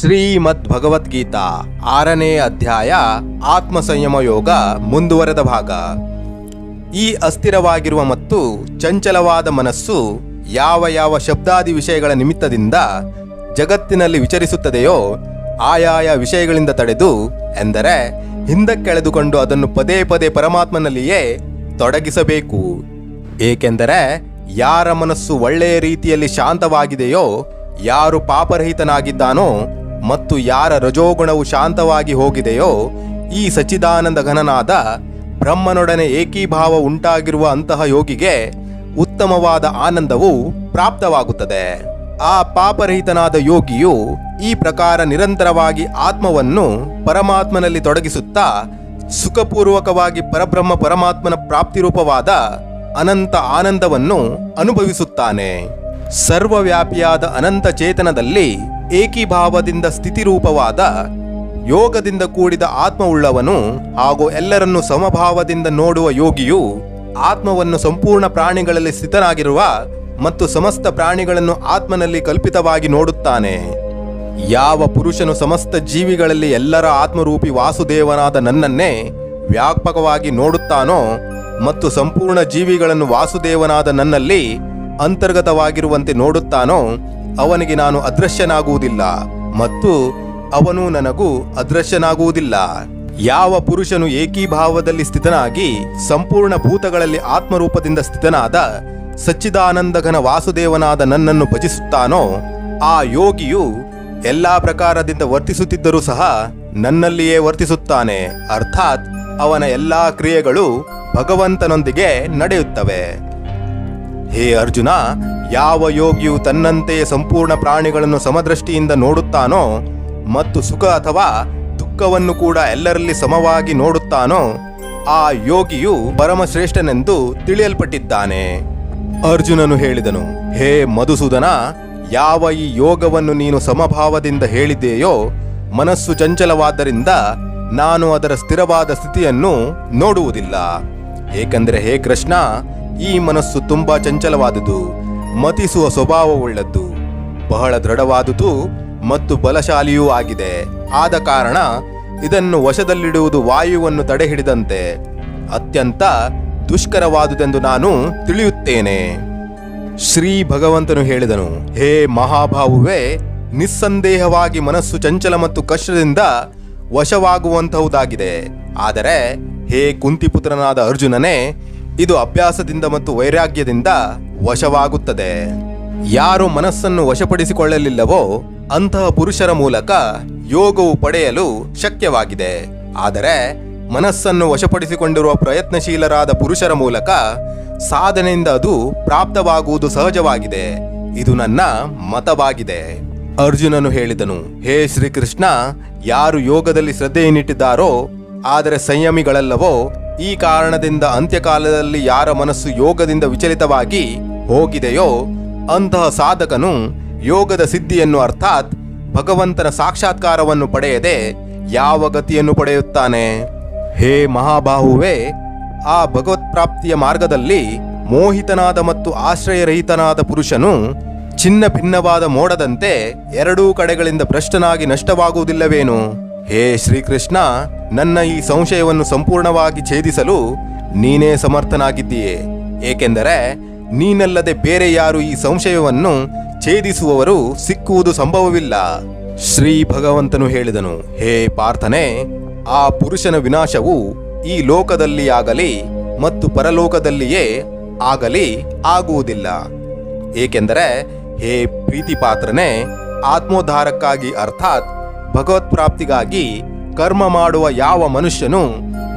ಶ್ರೀಮದ್ ಭಗವದ್ಗೀತಾ ಆರನೇ ಅಧ್ಯಾಯ ಆತ್ಮ ಸಂಯಮ ಯೋಗ ಮುಂದುವರೆದ ಭಾಗ. ಈ ಅಸ್ಥಿರವಾಗಿರುವ ಮತ್ತು ಚಂಚಲವಾದ ಮನಸ್ಸು ಯಾವ ಯಾವ ಶಬ್ದಾದಿ ವಿಷಯಗಳ ನಿಮಿತ್ತದಿಂದ ಜಗತ್ತಿನಲ್ಲಿ ವಿಚರಿಸುತ್ತದೆಯೋ ಆಯಾಯ ವಿಷಯಗಳಿಂದ ತಡೆದು ಎಂದರೆ ಹಿಂದಕ್ಕೆಳೆದುಕೊಂಡು ಅದನ್ನು ಪದೇ ಪದೇ ಪರಮಾತ್ಮನಲ್ಲಿಯೇ ತೊಡಗಿಸಬೇಕು. ಏಕೆಂದರೆ ಯಾರ ಮನಸ್ಸು ಒಳ್ಳೆಯ ರೀತಿಯಲ್ಲಿ ಶಾಂತವಾಗಿದೆಯೋ, ಯಾರು ಪಾಪರಹಿತನಾಗಿದ್ದಾನೋ ಮತ್ತು ಯಾರ ರಜೋಗುಣವು ಶಾಂತವಾಗಿ ಹೋಗಿದೆಯೋ ಈ ಸಚ್ಚಿದಾನಂದ ಘನನಾದ ಬ್ರಹ್ಮನೊಡನೆ ಏಕೀಭಾವ ಉಂಟಾಗಿರುವ ಅಂತಹ ಯೋಗಿಗೆ ಉತ್ತಮವಾದ ಆನಂದವು ಪ್ರಾಪ್ತವಾಗುತ್ತದೆ. ಆ ಪಾಪರಹಿತನಾದ ಯೋಗಿಯು ಈ ಪ್ರಕಾರ ನಿರಂತರವಾಗಿ ಆತ್ಮವನ್ನು ಪರಮಾತ್ಮನಲ್ಲಿ ತೊಡಗಿಸುತ್ತಾ ಸುಖಪೂರ್ವಕವಾಗಿ ಪರಬ್ರಹ್ಮ ಪರಮಾತ್ಮನ ಪ್ರಾಪ್ತಿರೂಪವಾದ ಅನಂತ ಆನಂದವನ್ನು ಅನುಭವಿಸುತ್ತಾನೆ. ಸರ್ವವ್ಯಾಪಿಯಾದ ಅನಂತ ಚೇತನದಲ್ಲಿ ಏಕೀಭಾವದಿಂದ ಸ್ಥಿತಿರೂಪವಾದ ಯೋಗದಿಂದ ಕೂಡಿದ ಆತ್ಮವುಳ್ಳವನು ಹಾಗೂ ಎಲ್ಲರನ್ನು ಸಮಭಾವದಿಂದ ನೋಡುವ ಯೋಗಿಯು ಆತ್ಮವನ್ನು ಸಂಪೂರ್ಣ ಪ್ರಾಣಿಗಳಲ್ಲಿ ಸ್ಥಿತನಾಗಿರುವ ಮತ್ತು ಸಮಸ್ತ ಪ್ರಾಣಿಗಳನ್ನು ಆತ್ಮನಲ್ಲಿ ಕಲ್ಪಿತವಾಗಿ ನೋಡುತ್ತಾನೆ. ಯಾವ ಪುರುಷನು ಸಮಸ್ತ ಜೀವಿಗಳಲ್ಲಿ ಎಲ್ಲರ ಆತ್ಮರೂಪಿ ವಾಸುದೇವನಾದ ನನ್ನನ್ನೇ ವ್ಯಾಪಕವಾಗಿ ನೋಡುತ್ತಾನೋ ಮತ್ತು ಸಂಪೂರ್ಣ ಜೀವಿಗಳನ್ನು ವಾಸುದೇವನಾದ ನನ್ನಲ್ಲಿ ಅಂತರ್ಗತವಾಗಿರುವಂತೆ ನೋಡುತ್ತಾನೋ ಅವನಿಗೆ ನಾನು ಅದೃಶ್ಯನಾಗುವುದಿಲ್ಲ ಮತ್ತು ಅವನು ನನಗೂ ಅದೃಶ್ಯನಾಗುವುದಿಲ್ಲ. ಯಾವ ಪುರುಷನು ಏಕೀಭಾವದಲ್ಲಿ ಸ್ಥಿತನಾಗಿ ಸಂಪೂರ್ಣ ಭೂತಗಳಲ್ಲಿ ಆತ್ಮರೂಪದಿಂದ ಸ್ಥಿತನಾದ ಸಚ್ಚಿದಾನಂದಘನ ವಾಸುದೇವನಾದ ನನ್ನನ್ನು ಭಜಿಸುತ್ತಾನೋ, ಆ ಯೋಗಿಯು ಎಲ್ಲಾ ಪ್ರಕಾರದಿಂದ ವರ್ತಿಸುತ್ತಿದ್ದರೂ ಸಹ ನನ್ನಲ್ಲಿಯೇ ವರ್ತಿಸುತ್ತಾನೆ. ಅರ್ಥಾತ್ ಅವನ ಎಲ್ಲಾ ಕ್ರಿಯೆಗಳು ಭಗವಂತನೊಂದಿಗೆ ನಡೆಯುತ್ತವೆ. ಹೇ ಅರ್ಜುನ ಯಾವ ಯೋಗಿಯು ತನ್ನಂತೆಯೇ ಸಂಪೂರ್ಣ ಪ್ರಾಣಿಗಳನ್ನು ಸಮದೃಷ್ಟಿಯಿಂದ ನೋಡುತ್ತಾನೋ ಮತ್ತು ಸುಖ ಅಥವಾ ದುಃಖವನ್ನು ಕೂಡ ಎಲ್ಲರಲ್ಲಿ ಸಮವಾಗಿ ನೋಡುತ್ತಾನೋ, ಆ ಯೋಗಿಯು ಪರಮಶ್ರೇಷ್ಠನೆಂದು ತಿಳಿಯಲ್ಪಟ್ಟಿದ್ದಾನೆ. ಅರ್ಜುನನು ಹೇಳಿದನು, ಹೇ ಮಧುಸೂದನ, ಯಾವ ಈ ಯೋಗವನ್ನು ನೀನು ಸಮಭಾವದಿಂದ ಹೇಳಿದೆಯೋ, ಮನಸ್ಸು ಚಂಚಲವಾದ್ದರಿಂದ ನಾನು ಅದರ ಸ್ಥಿರವಾದ ಸ್ಥಿತಿಯನ್ನು ನೋಡುವುದಿಲ್ಲ. ಏಕೆಂದರೆ ಹೇ ಕೃಷ್ಣ, ಈ ಮನಸ್ಸು ತುಂಬಾ ಚಂಚಲವಾದುದು. ಮತಿಸುವ ಸ್ವಭಾವವುಳ್ಳದ್ದು. ಬಹಳ ದೃಢವಾದುದು ಮತ್ತು ಬಲಶಾಲಿಯೂ ಆಗಿದೆ. ಆದ ಕಾರಣ ಇದನ್ನು ವಶದಲ್ಲಿಡುವುದು ವಾಯುವನ್ನು ತಡೆಹಿಡಿದಂತೆ ಅತ್ಯಂತ ದುಷ್ಕರವಾದುದೆಂದು ನಾನು ತಿಳಿಯುತ್ತೇನೆ. ಶ್ರೀ ಭಗವಂತನು ಹೇಳಿದನು, ಹೇ ಮಹಾಭಾವುವೇ, ನಿಸ್ಸಂದೇಹವಾಗಿ ಮನಸ್ಸು ಚಂಚಲ ಮತ್ತು ಕಷ್ಟದಿಂದ ವಶವಾಗುವಂತಹುದಾಗಿದೆ. ಆದರೆ ಹೇ ಕುಂತಿಪುತ್ರನಾದ ಅರ್ಜುನನೇ, ಇದು ಅಭ್ಯಾಸದಿಂದ ಮತ್ತು ವೈರಾಗ್ಯದಿಂದ ವಶವಾಗುತ್ತದೆ. ಯಾರು ಮನಸ್ಸನ್ನು ವಶಪಡಿಸಿಕೊಳ್ಳಲಿಲ್ಲವೋ ಅಂತಹ ಪುರುಷರ ಮೂಲಕ ಯೋಗವು ಪಡೆಯಲು ಶಕ್ಯವಾಗಿದೆ. ಆದರೆ ಮನಸ್ಸನ್ನು ವಶಪಡಿಸಿಕೊಂಡಿರುವ ಪ್ರಯತ್ನಶೀಲರಾದ ಪುರುಷರ ಮೂಲಕ ಸಾಧನೆಯಿಂದ ಅದು ಪ್ರಾಪ್ತವಾಗುವುದು ಸಹಜವಾಗಿದೆ. ಇದು ನನ್ನ ಮತವಾಗಿದೆ. ಅರ್ಜುನನು ಹೇಳಿದನು, ಹೇ ಶ್ರೀಕೃಷ್ಣ, ಯಾರು ಯೋಗದಲ್ಲಿ ಶ್ರದ್ಧೆಯನ್ನಿಟ್ಟಿದ್ದಾರೋ, ಆದರೆ ಸಂಯಮಿಗಳಲ್ಲವೋ, ಈ ಕಾರಣದಿಂದ ಅಂತ್ಯಕಾಲದಲ್ಲಿ ಯಾರ ಮನಸ್ಸು ಯೋಗದಿಂದ ವಿಚಲಿತವಾಗಿ ಹೋಗಿದೆಯೋ? ಅಂತಹ ಸಾಧಕನು ಯೋಗದ ಸಿದ್ಧಿಯನ್ನು ಅರ್ಥಾತ್ ಭಗವಂತನ ಸಾಕ್ಷಾತ್ಕಾರವನ್ನು ಪಡೆಯದೆ ಯಾವ ಗತಿಯನ್ನು ಪಡೆಯುತ್ತಾನೆ? ಹೇ ಮಹಾಬಾಹುವೆ, ಆ ಭಗವತ್ ಪ್ರಾಪ್ತಿಯ ಮಾರ್ಗದಲ್ಲಿ ಮೋಹಿತನಾದ ಮತ್ತು ಆಶ್ರಯರಹಿತನಾದ ಪುರುಷನು ಚಿನ್ನ ಭಿನ್ನವಾದ ಮೋಡದಂತೆ ಎರಡೂ ಕಡೆಗಳಿಂದ ಭ್ರಷ್ಟನಾಗಿ ನಷ್ಟವಾಗುವುದಿಲ್ಲವೇನು? ಹೇ ಶ್ರೀಕೃಷ್ಣ, ನನ್ನ ಈ ಸಂಶಯವನ್ನು ಸಂಪೂರ್ಣವಾಗಿ ಛೇದಿಸಲು ನೀನೇ ಸಮರ್ಥನಾಗಿದ್ದೀಯೆ. ಏಕೆಂದರೆ ನೀನಲ್ಲದೆ ಬೇರೆ ಯಾರು ಈ ಸಂಶಯವನ್ನು ಛೇದಿಸುವವರು ಸಿಕ್ಕುವುದು ಸಂಭವವಿಲ್ಲ. ಶ್ರೀ ಭಗವಂತನು ಹೇಳಿದನು, ಹೇ ಪಾರ್ಥನೆ, ಆ ಪುರುಷನ ವಿನಾಶವು ಈ ಲೋಕದಲ್ಲಿ ಆಗಲಿ ಮತ್ತು ಪರಲೋಕದಲ್ಲಿಯೇ ಆಗಲಿ ಆಗುವುದಿಲ್ಲ. ಏಕೆಂದರೆ, ಹೇ ಪ್ರೀತಿಪಾತ್ರನೇ, ಆತ್ಮೋದ್ಧಾರಕ್ಕಾಗಿ ಅರ್ಥಾತ್ ಭಗವತ್ ಪ್ರಾಪ್ತಿಗಾಗಿ ಕರ್ಮ ಮಾಡುವ ಯಾವ ಮನುಷ್ಯನೂ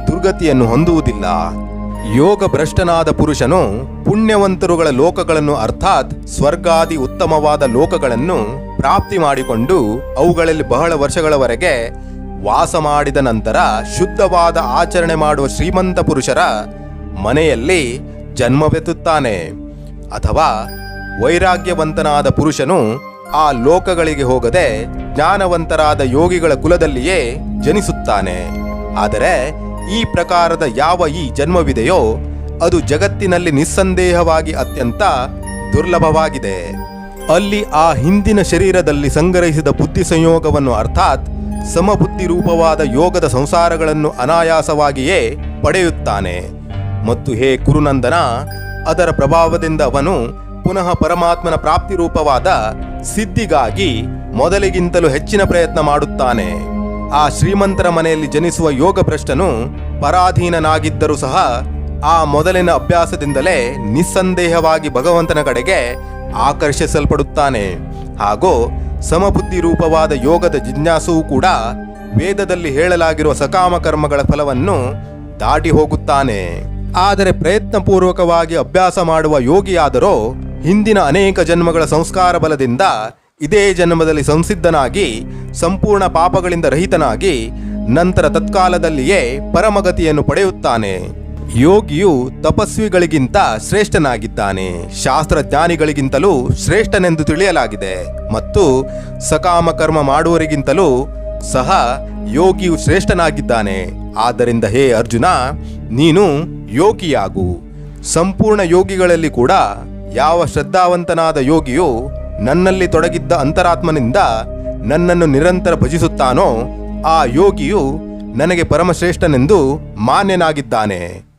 ದುರ್ಗತಿಯನ್ನು ಹೊಂದುವುದಿಲ್ಲ. ಯೋಗ ಭ್ರಷ್ಟನಾದ ಪುರುಷನು ಪುಣ್ಯವಂತರುಗಳ ಲೋಕಗಳನ್ನು ಅರ್ಥಾತ್ ಸ್ವರ್ಗಾದಿ ಉತ್ತಮವಾದ ಲೋಕಗಳನ್ನು ಪ್ರಾಪ್ತಿ ಮಾಡಿಕೊಂಡು ಅವುಗಳಲ್ಲಿ ಬಹಳ ವರ್ಷಗಳವರೆಗೆ ವಾಸ ಮಾಡಿದ ನಂತರ ಶುದ್ಧವಾದ ಆಚರಣೆ ಮಾಡುವ ಶ್ರೀಮಂತ ಪುರುಷರ ಮನೆಯಲ್ಲಿ ಜನ್ಮವೆತ್ತುತ್ತಾನೆ ಅಥವಾ ವೈರಾಗ್ಯವಂತನಾದ ಪುರುಷನು ಆ ಲೋಕಗಳಿಗೆ ಹೋಗದೆ ಜ್ಞಾನವಂತರಾದ ಯೋಗಿಗಳ ಕುಲದಲ್ಲಿಯೇ ಜನಿಸುತ್ತಾನೆ. ಆದರೆ ಈ ಪ್ರಕಾರದ ಯಾವ ಈ ಜನ್ಮವಿದೆಯೋ ಅದು ಜಗತ್ತಿನಲ್ಲಿ ನಿಸ್ಸಂದೇಹವಾಗಿ ಅತ್ಯಂತ ದುರ್ಲಭವಾಗಿದೆ. ಅಲ್ಲಿ ಆ ಹಿಂದಿನ ಶರೀರದಲ್ಲಿ ಸಂಗ್ರಹಿಸಿದ ಬುದ್ಧಿ ಸಂಯೋಗವನ್ನು ಅರ್ಥಾತ್ ಸಮಬುದ್ಧಿ ರೂಪವಾದ ಯೋಗದ ಸಂಸಾರಗಳನ್ನು ಅನಾಯಾಸವಾಗಿಯೇ ಪಡೆಯುತ್ತಾನೆ. ಮತ್ತು ಹೇ ಕುರುನಂದನ, ಅದರ ಪ್ರಭಾವದಿಂದ ಅವನು ಪುನಃ ಪರಮಾತ್ಮನ ಪ್ರಾಪ್ತಿ ರೂಪವಾದ ಸಿದ್ಧಿಗಾಗಿ ಮೊದಲಿಗಿಂತಲೂ ಹೆಚ್ಚಿನ ಪ್ರಯತ್ನ ಮಾಡುತ್ತಾನೆ. ಆ ಶ್ರೀಮಂತರ ಮನೆಯಲ್ಲಿ ಜನಿಸುವ ಯೋಗ ಭ್ರಷ್ಟನು ಪರಾಧೀನನಾಗಿದ್ದರೂ ಸಹ ಆ ಮೊದಲಿನ ಅಭ್ಯಾಸದಿಂದಲೇ ನಿಸ್ಸಂದೇಹವಾಗಿ ಭಗವಂತನ ಕಡೆಗೆ ಆಕರ್ಷಿಸಲ್ಪಡುತ್ತಾನೆ. ಹಾಗೂ ಸಮಬುದ್ಧಿ ರೂಪವಾದ ಯೋಗದ ಜಿಜ್ಞಾಸುವು ಕೂಡ ವೇದದಲ್ಲಿ ಹೇಳಲಾಗಿರುವ ಸಕಾಮ ಕರ್ಮಗಳ ಫಲವನ್ನು ದಾಟಿ ಹೋಗುತ್ತಾನೆ. ಆದರೆ ಪ್ರಯತ್ನಪೂರ್ವಕವಾಗಿ ಅಭ್ಯಾಸ ಮಾಡುವ ಯೋಗಿಯಾದರೂ ಹಿಂದಿನ ಅನೇಕ ಜನ್ಮಗಳ ಸಂಸ್ಕಾರ ಬಲದಿಂದ ಇದೇ ಜನ್ಮದಲ್ಲಿ ಸಂಸಿದ್ಧನಾಗಿ ಸಂಪೂರ್ಣ ಪಾಪಗಳಿಂದ ರಹಿತನಾಗಿ ನಂತರ ತತ್ಕಾಲದಲ್ಲಿಯೇ ಪರಮಗತಿಯನ್ನು ಪಡೆಯುತ್ತಾನೆ. ಯೋಗಿಯು ತಪಸ್ವಿಗಳಿಗಿಂತ ಶ್ರೇಷ್ಠನಾಗಿದ್ದಾನೆ. ಶಾಸ್ತ್ರಜ್ಞಾನಿಗಳಿಗಿಂತಲೂ ಶ್ರೇಷ್ಠನೆಂದು ತಿಳಿಯಲಾಗಿದೆ. ಮತ್ತು ಸಕಾಮ ಕರ್ಮ ಮಾಡುವವರಿಗಿಂತಲೂ ಸಹ ಯೋಗಿಯು ಶ್ರೇಷ್ಠನಾಗಿದ್ದಾನೆ. ಆದ್ದರಿಂದ ಹೇ ಅರ್ಜುನ, ನೀನು ಯೋಗಿಯಾಗು. ಸಂಪೂರ್ಣ ಯೋಗಿಗಳಲ್ಲಿ ಕೂಡ ಯಾವ ಶ್ರದ್ಧಾವಂತನಾದ ಯೋಗಿಯು ನನ್ನಲ್ಲಿ ತೊಡಗಿದ್ದ ಅಂತರಾತ್ಮನಿಂದ ನನ್ನನ್ನು ನಿರಂತರ ಭಜಿಸುತ್ತಾನೋ, ಆ ಯೋಗಿಯು ನನಗೆ ಪರಮಶ್ರೇಷ್ಠನೆಂದು ಮಾನ್ಯನಾಗಿದ್ದಾನೆ.